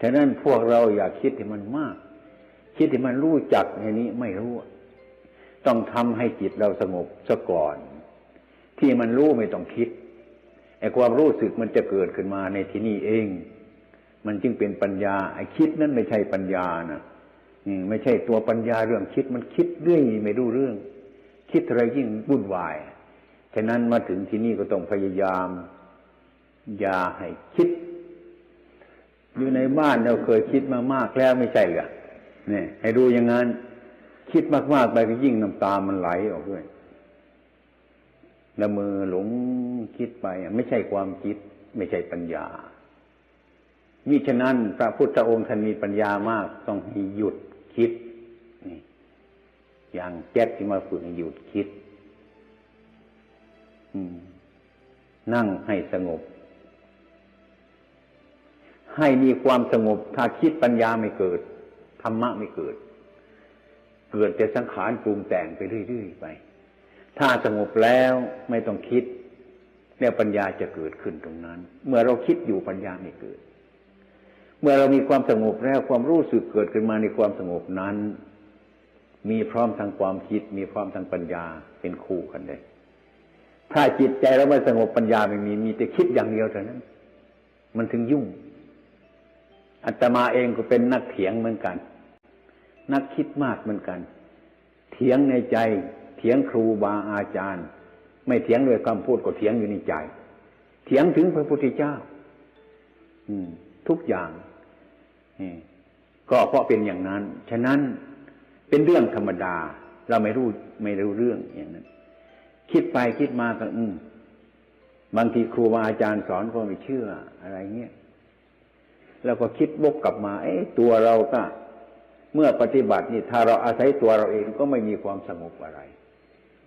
ฉะนั้นพวกเราอย่าคิดให้มันมาก คิดให้มันรู้จักในนี้ไม่รู้ ต้องทำให้จิตเราสงบซะก่อน ที่มันรู้ไม่ต้องคิดไอ้ความรู้สึกมันจะเกิดขึ้นมาในที่นี่เอง มันจึงเป็นปัญญาไอ้คิดนั้นไม่ใช่ปัญญานะอืมไม่ใช่ตัวปัญญาเรื่องคิดมันคิดเรื่อยไม่รู้เรื่อง คิดอะไรยิ่งวุ่นวายฉะนั้นมาถึงที่นี่ก็ต้องพยายาม อย่าให้คิด อยู่ในบ้านเราเคยคิดมามากแล้วไม่ใช่เหรอเนี่ย ให้ดูอย่างนั้น คิดมากๆไปก็ยิ่งน้ำตามันไหลออกด้วยล้วมือหลงคิดไปไม่ใช่ความคิด ไม่ใช่ปัญญามิฉะนั้นพระพุทธองค์ท่านมีปัญญามาก ต้องให้หยุดคิดนี่อย่างแจ๊กที่มาฝึกหยุดคิดนั่งให้สงบ ให้มีความสงบ ถ้าคิดปัญญาไม่เกิด ธรรมะไม่เกิด เกิดแต่สังขารปรุงแต่งไปเรื่อยๆไป ถ้าสงบแล้วไม่ต้องคิด แล้วปัญญาจะเกิดขึ้นตรงนั้น เมื่อเราคิดอยู่ปัญญาไม่เกิด เมื่อเรามีความสงบแล้วความรู้สึกเกิดขึ้นมาในความสงบนั้น มีพร้อมทางความคิด มีพร้อมทางปัญญาเป็นคู่กันเลยถ้าจิตใจเราไม่สงบปัญญาไม่มีมีแต่คิดอย่างเดียวเท่านั้น มันถึงยุ่ง อัตมาเองก็เป็นนักเถียงเหมือนกัน นักคิดมากเหมือนกัน เถียงในใจ เถียงครูบาอาจารย์ ไม่เถียงด้วยคำพูดก็เถียงอยู่ในใจ เถียงถึงพระพุทธเจ้า อืม ทุกอย่างก็เพราะเป็นอย่างนั้น ฉะนั้นเป็นเรื่องธรรมดา เราไม่รู้ไม่รู้เรื่องอย่างนั้น คิดไปคิดมาก็อืมบางทีครูบาอาจารย์สอนก็ไม่เชื่ออะไรเงี้ย แล้วก็คิดวกกลับมา เอ๊ะตัวเราก็เมื่อปฏิบัตินี่ถ้าเราอาศัยตัวเราเองก็ไม่มีความสงบอะไร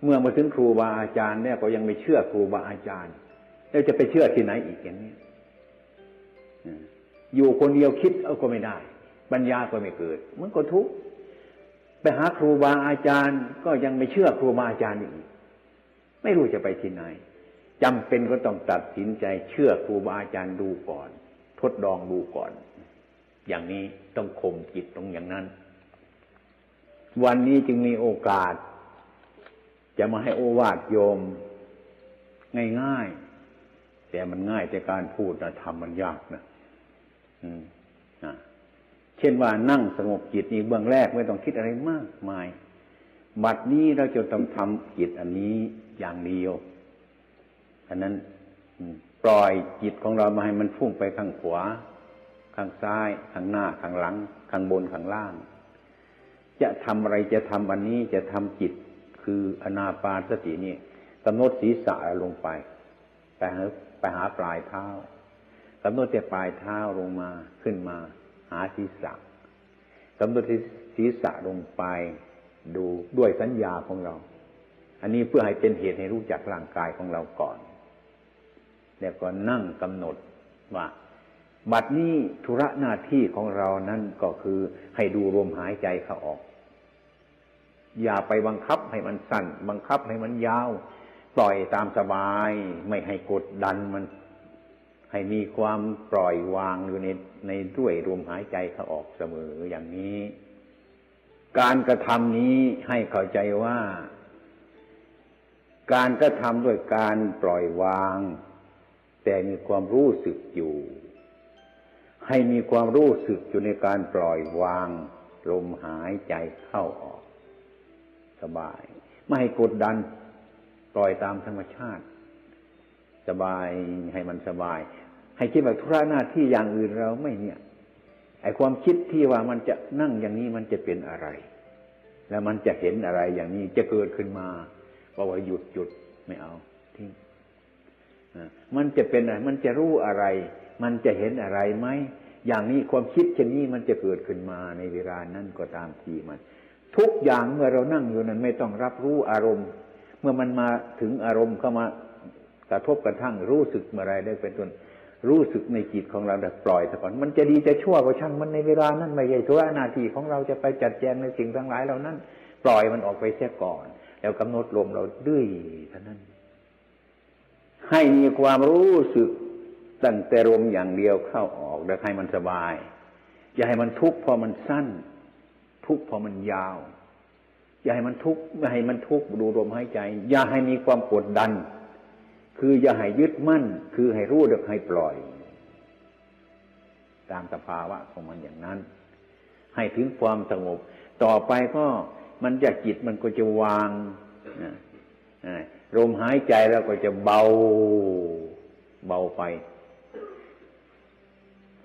เมื่อมาถึงครูบาอาจารย์เนี่ยก็ยังไม่เชื่อครูบาอาจารย์ แล้วจะไปเชื่อที่ไหนอีกอย่างนี้อยู่คนเดียวคิดเอาก็ไม่ได้ปัญญาก็ไม่เกิดมันก็ทุกข์ไปหาครูบาอาจารย์ ก็ยังไม่เชื่อครูบาอาจารย์อีก ไม่รู้จะไปที่ไหนจำเป็นก็ต้องตัดสินใจเชื่อครูบาอาจารย์ดูก่อน ทดลองดูก่อน อย่างนี้ต้องข่มจิตตรงอย่างนั้น วันนี้จึงมีโอกาส จะมาให้โอวาทโยม ง่ายๆ แต่มันง่ายแต่การพูดนะทำมันยากนะอืมนะเช่นว่านั่งสงบจิตนี่เบื้องแรกไม่ต้องคิดอะไรมากมายบัดนี้เราจะต้องทำจิตอันนี้อย่างเดียวอันนั้น ปล่อยจิตของเรามาให้มันฟุ้งไปข้างขวา ข้างซ้าย ข้างหน้า ข้างหลัง ข้างบน ข้างล่าง จะทำอะไรจะทำอันนี้จะทำจิตคืออนาปานสตินี่กำหนดศีรษะลงไปไปหาไปหาปลายเท้ากำหนดแต่ปลายเท้าลงมาขึ้นมา หาศีรษะกำหนดศีรษะลงไป ดูด้วยสัญญาของเรา อันนี้เพื่อให้เป็นเหตุให้รู้จักร่างกายของเราก่อน แล้วก็นั่งกำหนดว่าบัดนี้ธุระหน้าที่ของเรานั้นก็คือให้ดูลมหายใจเข้าออก อย่าไปบังคับให้มันสั้น บังคับให้มันยาว ปล่อยตามสบาย ไม่ให้กดดันมัน ให้มีความปล่อยวางอยู่ในในด้วยลมหายใจเข้าออกเสมออย่างนี้ การกระทำนี้ให้เข้าใจว่า การกระทำด้วยการปล่อยวาง แต่มีความรู้สึกอยู่ ให้มีความรู้สึกอยู่ในการปล่อยวาง ลมหายใจเข้าออก สบาย ไม่ให้กดดัน ปล่อยตามธรรมชาติ สบายให้มันสบาย ให้คิดว่าธุระหน้าที่อย่างอื่นเราไม่เนี่ยไอความคิดที่ว่ามันจะนั่งอย่างนี้มันจะเป็นอะไร แล้วมันจะเห็นอะไรอย่างนี้จะเกิดขึ้นมาบอกว่าหยุดหยุดไม่เอา มันจะเป็นอะไร มันจะรู้อะไร มันจะเห็นอะไรไหม อย่างนี้ความคิดเช่นนี้มันจะเกิดขึ้นมาในเวลานั้นก็ตามทีมัน ทุกอย่างเมื่อเรานั่งอยู่นั้นไม่ต้องรับรู้อารมณ์ เมื่อมันมาถึงอารมณ์เข้ามากระทบกระทั่งรู้สึกเมื่อไรได้เป็นต้นรู้สึกในจิตของเราปล่อยซะก่อน มันจะดีจะชั่วก็ช่างมันในเวลานั้นไม่ใช่ธุระหน้าที่ของเราจะไปจัดแจงในสิ่งทั้งหลายเหล่านั้น ปล่อยมันออกไปเสียก่อน แล้วกำหนดลมเราด้วยเท่านั้น ให้มีความรู้สึกตั้งแต่ลมอย่างเดียวเข้าออกแล้วให้มันสบาย อย่าให้มันทุกข์พราะมันสั้น ทุกข์พราะมันยาว อย่าให้มันทุกข์ไม่ให้มันทุกข์ดูลมหายใจ อย่าให้มีความกดดัน คืออย่าให้ยึดมั่น คือให้รู้เด็กให้ปล่อย ตามสภาวะของมันอย่างนั้น ให้ถึงความสงบ ต่อไปก็มันจะจิตมันก็จะวางนะนะ ลมหายใจแล้วก็จะเบา เบาไป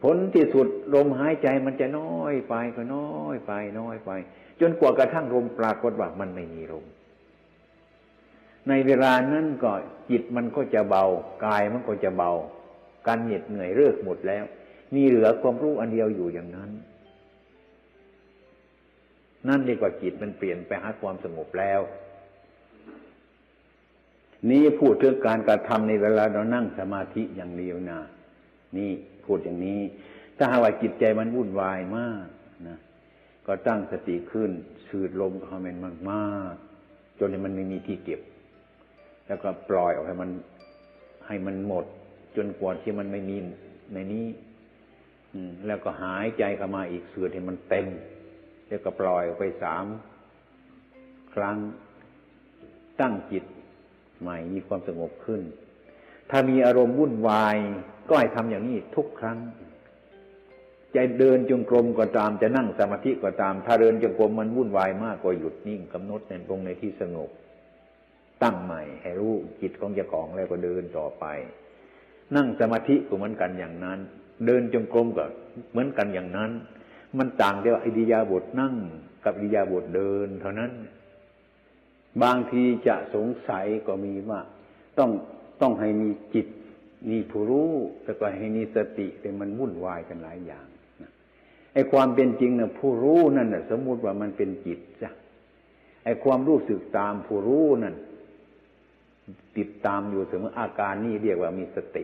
ผลที่สุดลมหายใจมันจะน้อยไปก็น้อยไป น้อยไป จนกว่ากระทั่งลมปรากฏว่ามันไม่มีลมในเวลานั้นก็จิตมันก็จะเบา กายมันก็จะเบา การเหน็ดเหนื่อยเลิกหมดแล้ว มีเหลือความรู้อันเดียวอยู่อย่างนั้น นั่นเรียกว่าจิตมันเปลี่ยนไปหาความสงบแล้ว นี่พูดถึงการกระทำในเวลาเรานั่งสมาธิอย่างเดียวนะนี่พูดอย่างนี้ ถ้าหากว่าจิตใจมันวุ่นวายมากนะก็ตั้งสติขึ้นสูดลมเข้ามันมากๆจนมันไม่มีที่เก็บ แล้วก็ปล่อยออกให้มันให้มันหมด จนกว่าที่มันไม่มีในนี้ อืมแล้วก็หายใจเข้ามาอีกสูดให้มันเต็ม แล้วก็ปล่อยออกไปสามครั้งตั้งจิต ใหม่มีความสงบขึ้น ถ้ามีอารมณ์วุ่นวาย ก็ให้ทำอย่างนี้ทุกครั้งจะเดินจงกรมก็ตามจะนั่งสมาธิก็ตาม ถ้าเดินจงกรมมันวุ่นวายมากก็หยุดนิ่งกำหนดในตรงในที่สงบ ตั้งใหม่ให้รู้จิตของเจ้าของแล้วก็เดินต่อไป นั่งสมาธิก็เหมือนกันอย่างนั้น เดินจงกรมก็เหมือนกันอย่างนั้น มันต่างแต่ว่าอิริยาบถนั่งกับอิริยาบถเดิน เท่านั้น บางทีจะสงสัยก็มีว่า ต้องต้องให้มีจิตมีผู้รู้แต่ก็ให้มีสติแต่มันวุ่นวายกันหลายอย่างไอ้ความเป็นจริงนะผู้รู้นั่นนะสมมุติว่ามันเป็นจิตจ้ะไอ้ความรู้สึกตามผู้รู้นั่นติดตามอยู่เสมออาการนี้เรียกว่ามีสติ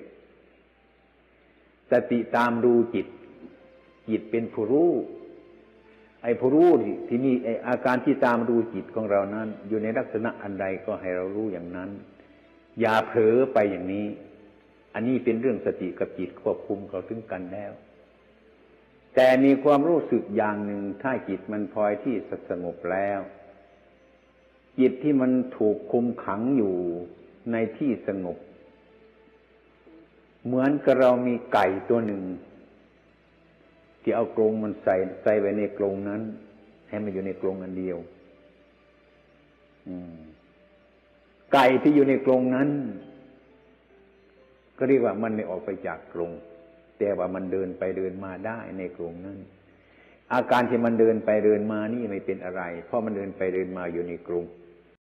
สติตามดูจิต จิตเป็นผู้รู้ ไอ้ผู้รู้ที่ที่มีไอ้อาการที่ตามดูจิตของเรานั้น อยู่ในลักษณะอันใดก็ให้เรารู้อย่างนั้น อย่าเผลอไปอย่างนี้ อันนี้เป็นเรื่องสติกับจิตควบคุมเขาถึงกันแล้ว แต่มีความรู้สึกอย่างหนึ่งถ้าจิตมันพลอยที่สงบแล้ว จิตที่มันถูกคุมขังอยู่ในที่สงบ เหมือนกับเรามีไก่ตัวหนึ่ง ที่เอากรงมันใส่ใส่ไว้ในกรงนั้น ให้มันอยู่ในกรงอันเดียวไก่ที่อยู่ในกรงนั้น ก็เรียกว่ามันไม่ออกไปจากกรงแต่ว่ามันเดินไปเดินมาได้ในกรงนั้น อาการที่มันเดินไปเดินมานี่ไม่เป็นอะไร เพราะมันเดินไปเดินมาอยู่ในกรง